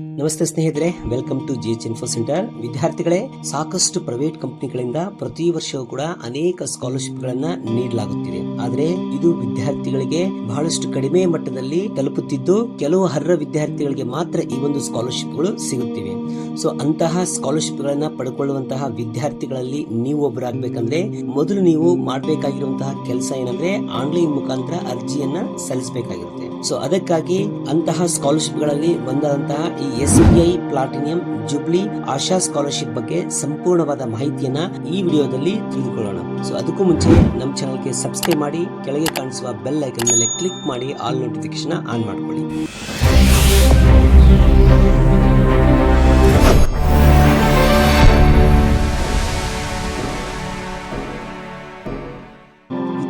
ನಮಸ್ತೆ ಸ್ನೇಹಿತರೆ welcome to G H info centre ವಿದ್ಯಾರ್ಥಿಗಳೇ, ಸಾಕಷ್ಟು ಪ್ರೈವೇಟ್ ಕಂಪನಿಗಳಿಂದ ಪ್ರತಿ ವರ್ಷವೂ ಕೂಡ ಅನೇಕ ಸ್ಕಾಲರ್ಶಿಪ್ ಗಳನ್ನ ನೀಡಲಾಗುತ್ತಿದೆ. ಆದರೆ ಇದು ವಿದ್ಯಾರ್ಥಿಗಳಿಗೆ ಬಹಳಷ್ಟು ಕಡಿಮೆ ಮಟ್ಟದಲ್ಲಿ ತಲುಪುತ್ತಿದ್ದು, ಕೆಲವು ಅರ್ಹ ವಿದ್ಯಾರ್ಥಿಗಳಿಗೆ ಮಾತ್ರ ಈ ಒಂದು ಸ್ಕಾಲರ್ಶಿಪ್ಗಳು ಸಿಗುತ್ತಿವೆ. ಸೊ ಅಂತಹ ಸ್ಕಾಲರ್ಶಿಪ್ ಗಳನ್ನ ಪಡ್ಕೊಳ್ಳುವಂತಹ ವಿದ್ಯಾರ್ಥಿಗಳಲ್ಲಿ ನೀವು ಒಬ್ಬರಾಗಬೇಕಂದ್ರೆ ಮೊದಲು ನೀವು ಮಾಡಬೇಕಾಗಿರುವಂತಹ ಕೆಲಸ ಏನಂದ್ರೆ ಆನ್ಲೈನ್ ಮುಖಾಂತರ ಅರ್ಜಿಯನ್ನ ಸಲ್ಲಿಸಬೇಕಾಗಿರುತ್ತೆ. ಸೊ ಅದಕ್ಕಾಗಿ ಅಂತಹ ಸ್ಕಾಲರ್ಶಿಪ್ಗಳಲ್ಲಿ ಒಂದಾದಂತಹ ಈ S B I platinum jubilee Asha scholarship ಬಗ್ಗೆ ಸಂಪೂರ್ಣವಾದ ಮಾಹಿತಿಯನ್ನ ಈ ವಿಡಿಯೋದಲ್ಲಿ ತಿಳಿದುಕೊಳ್ಳೋಣ. ಸೊ ಅದಕ್ಕೂ ಮುಂಚೆ ನಮ್ಮ ಚಾನಲ್ಗೆ ಸಬ್ಸ್ಕ್ರೈಬ್ ಮಾಡಿ, ಕೆಳಗೆ ಕಾಣಿಸುವ ಬೆಲ್ ಐಕನ್ ಮೇಲೆ ಕ್ಲಿಕ್ ಮಾಡಿ, ಆಲ್ ನೋಟಿಫಿಕೇಶನ್ ಆನ್ ಮಾಡ್ಕೊಳ್ಳಿ.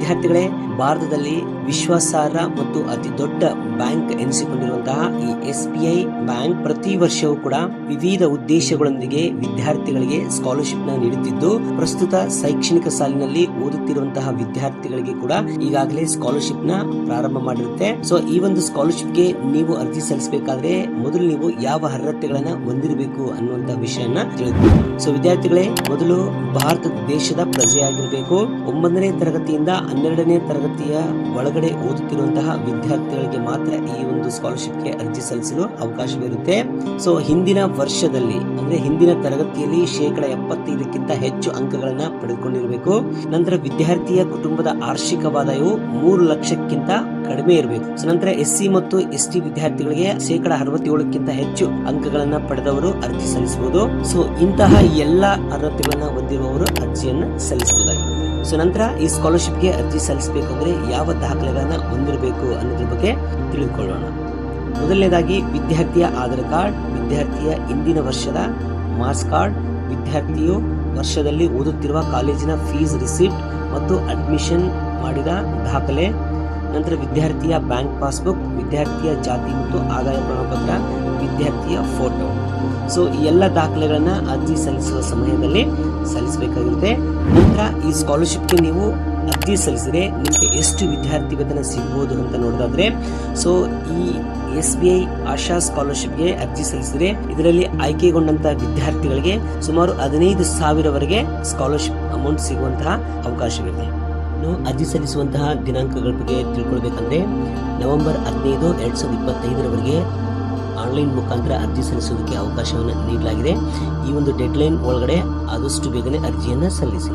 ವಿದ್ಯಾರ್ಥಿಗಳೇ, ಭಾರತದಲ್ಲಿ ವಿಶ್ವಾಸಾರ್ಹ ಮತ್ತು ಅತಿ ದೊಡ್ಡ ಬ್ಯಾಂಕ್ ಎನಿಸಿಕೊಂಡಿರುವಂತಹ ಈ ಎಸ್ ಬಿ ಐ ಬ್ಯಾಂಕ್ ಪ್ರತಿ ವರ್ಷವೂ ಕೂಡ ವಿವಿಧ ಉದ್ದೇಶಗಳೊಂದಿಗೆ ವಿದ್ಯಾರ್ಥಿಗಳಿಗೆ ಸ್ಕಾಲರ್ಶಿಪ್ನ ನೀಡುತ್ತಿದ್ದು, ಪ್ರಸ್ತುತ ಶೈಕ್ಷಣಿಕ ಸಾಲಿನಲ್ಲಿ ಓದುತ್ತಿರುವಂತಹ ವಿದ್ಯಾರ್ಥಿಗಳಿಗೆ ಕೂಡ ಈಗಾಗಲೇ ಸ್ಕಾಲರ್ಶಿಪ್ನ ಪ್ರಾರಂಭ ಮಾಡಿರುತ್ತೆ. ಸೊ ಈ ಒಂದು ಸ್ಕಾಲರ್ಶಿಪ್ಗೆ ನೀವು ಅರ್ಜಿ ಸಲ್ಲಿಸಬೇಕಾದ್ರೆ ಮೊದಲು ನೀವು ಯಾವ ಅರ್ಹತೆಗಳನ್ನ ಹೊಂದಿರಬೇಕು ಅನ್ನುವಂತ ವಿಷಯನ ತಿಳಿದ್ಬೇಕು ಸೊ ವಿದ್ಯಾರ್ಥಿಗಳೇ, ಮೊದಲು ಭಾರತ ದೇಶದ ಪ್ರಜೆಯಾಗಿರಬೇಕು. ಒಂಬತ್ತನೇ ತರಗತಿಯಿಂದ ಹನ್ನೆರಡನೇ ತರಗತಿಯ ಒಳಗಡೆ ಓದುತ್ತಿರುವಂತಹ ವಿದ್ಯಾರ್ಥಿಗಳಿಗೆ ಮಾತ್ರ ಈ ಒಂದು ಸ್ಕಾಲರ್ಶಿಪ್ಗೆ ಅರ್ಜಿ ಸಲ್ಲಿಸಲು ಅವಕಾಶವಿರುತ್ತೆ. ಸೊ ಹಿಂದಿನ ವರ್ಷದಲ್ಲಿ, ಅಂದ್ರೆ ಹಿಂದಿನ ತರಗತಿಯಲ್ಲಿ ಶೇಕಡ ಎಪ್ಪತ್ತೈದಕ್ಕಿಂತ ಹೆಚ್ಚು ಅಂಕಗಳನ್ನ ಪಡೆದುಕೊಂಡಿರಬೇಕು. ನಂತರ ವಿದ್ಯಾರ್ಥಿಯ ಕುಟುಂಬದ ವಾರ್ಷಿಕವಾದಾಯವು ಮೂರು ಲಕ್ಷಕ್ಕಿಂತ ಕಡಿಮೆ ಇರಬೇಕು. ಸೊ ನಂತರ ಎಸ್ ಸಿ ಮತ್ತು ಎಸ್ ಟಿ ವಿದ್ಯಾರ್ಥಿಗಳಿಗೆ ಶೇಕಡ ಅರವತ್ತೇಳಕ್ಕಿಂತ ಹೆಚ್ಚು ಅಂಕಗಳನ್ನ ಪಡೆದವರು ಅರ್ಜಿ ಸಲ್ಲಿಸಬಹುದು. ಸೊ ಇಂತಹ ಎಲ್ಲ ಅರ್ಹತೆಗಳನ್ನ ಹೊಂದಿರುವವರು ಅರ್ಜಿಯನ್ನು ಸಲ್ಲಿಸಬಹುದಾಗಿರುತ್ತೆ ಸೊ ನಂತರ ಈ ಸ್ಕಾಲರ್ಶಿಪ್ಗೆ ಅರ್ಜಿ ಸಲ್ಲಿಸಬೇಕಂದ್ರೆ ಯಾವ ದಾಖಲೆಗಳನ್ನ ಹೊಂದಿರಬೇಕು ಅನ್ನೋದ್ರ ಬಗ್ಗೆ ತಿಳಿದುಕೊಳ್ಳೋಣ. ಮೊದಲನೇದಾಗಿ ವಿದ್ಯಾರ್ಥಿಯ ಆಧಾರ್ ಕಾರ್ಡ್, ವಿದ್ಯಾರ್ಥಿಯ ಇಂದಿನ ವರ್ಷದ ಮಾರ್ಕ್ಸ್ ಕಾರ್ಡ್, ವಿದ್ಯಾರ್ಥಿಯು ವರ್ಷದಲ್ಲಿ ಓದುತ್ತಿರುವ ಕಾಲೇಜಿನ ಫೀಸ್ ರಿಸಿಪ್ಟ್ ಮತ್ತು ಅಡ್ಮಿಷನ್ ಮಾಡಿದ ದಾಖಲೆ, ನಂತರ ವಿದ್ಯಾರ್ಥಿಯ ಬ್ಯಾಂಕ್ ಪಾಸ್ಬುಕ್, ವಿದ್ಯಾರ್ಥಿಯ ಜಾತಿ ಮತ್ತು ಆದಾಯ ಪ್ರಮಾಣಪತ್ರ, ವಿದ್ಯಾರ್ಥಿಯ ಫೋಟೋ. ಸೊ ಎಲ್ಲ ದಾಖಲೆಗಳನ್ನ ಅರ್ಜಿ ಸಲ್ಲಿಸುವ ಸಮಯದಲ್ಲಿ ಸಲ್ಲಿಸಬೇಕಾಗಿರುತ್ತೆ. ನಂತರ ಈ ಸ್ಕಾಲರ್ಶಿಪ್ಗೆ ನೀವು ಅರ್ಜಿ ಸಲ್ಲಿಸಿದ್ರೆ ನಿಮಗೆ ಎಷ್ಟು ವಿದ್ಯಾರ್ಥಿ ವೇತನ ಸಿಗ್ಬೋದು ಅಂತ ನೋಡೋದಾದ್ರೆ ಸೊ ಈ ಎಸ್ ಬಿ ಐ ಆಶಾ ಸ್ಕಾಲರ್ಶಿಪ್ಗೆ ಅರ್ಜಿ ಸಲ್ಲಿಸಿದ್ರೆ ಇದರಲ್ಲಿ ಆಯ್ಕೆಗೊಂಡಂತಹ ವಿದ್ಯಾರ್ಥಿಗಳಿಗೆ ಸುಮಾರು ಹದಿನೈದು ಸಾವಿರವರೆಗೆ ಸ್ಕಾಲರ್ಶಿಪ್ ಅಮೌಂಟ್ ಸಿಗುವಂತಹ ಅವಕಾಶವಿದೆ. ಇನ್ನು ಅರ್ಜಿ ಸಲ್ಲಿಸುವಂತಹ ದಿನಾಂಕಗಳ ಬಗ್ಗೆ ತಿಳ್ಕೊಳ್ಬೇಕಂದ್ರೆ, ನವೆಂಬರ್ ಹದಿನೈದು, ಎರಡ್ ಸಾವಿರದ ಇಪ್ಪತ್ತೈದರವರೆಗೆ ಆನ್ಲೈನ್ ಮುಖಾಂತರ ಅರ್ಜಿ ಸಲ್ಲಿಸುವುದಕ್ಕೆ ಅವಕಾಶವನ್ನು ನೀಡಲಾಗಿದೆ. ಈ ಒಂದು ಡೆಡ್ಲೈನ್ ಒಳಗಡೆ ಆದಷ್ಟು ಬೇಗನೆ ಅರ್ಜಿಯನ್ನು ಸಲ್ಲಿಸಿ.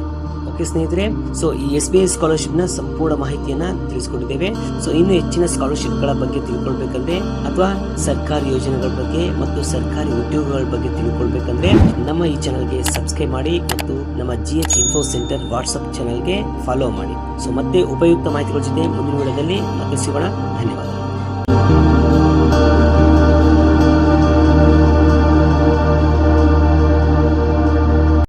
ಓಕೆ ಸ್ನೇಹಿತರೆ ಸೊ ಈ ಎಸ್ ಬಿ ಐ ಸ್ಕಾಲರ್ಶಿಪ್ನ ಸಂಪೂರ್ಣ ಮಾಹಿತಿಯನ್ನ ತಿಳಿಸಿಕೊಂಡಿದ್ದೇವೆ. ಸೊ ಇನ್ನು ಹೆಚ್ಚಿನ ಸ್ಕಾಲರ್ಶಿಪ್ಗಳ ಬಗ್ಗೆ ತಿಳ್ಕೊಳ್ಬೇಕಂದ್ರೆ ಅಥವಾ ಸರ್ಕಾರಿ ಯೋಜನೆಗಳ ಬಗ್ಗೆ ಮತ್ತು ಸರ್ಕಾರಿ ಉದ್ಯೋಗಗಳ ಬಗ್ಗೆ ತಿಳ್ಕೊಳ್ಬೇಕಂದ್ರೆ ನಮ್ಮ ಈ ಚಾನಲ್ಗೆ ಸಬ್ಸ್ಕ್ರೈಬ್ ಮಾಡಿ ಮತ್ತು ನಮ್ಮ G H info centre WhatsApp ಚಾನಲ್ಗೆ ಫಾಲೋ ಮಾಡಿ. ಸೊ ಮತ್ತೆ ಉಪಯುಕ್ತ ಮಾಹಿತಿಗಳ ಜೊತೆ ಮುಂದಿನ ವಿಡಿಯೋದಲ್ಲಿ ಮತ್ತೆ ಸಿಗೋಣ. ಧನ್ಯವಾದ.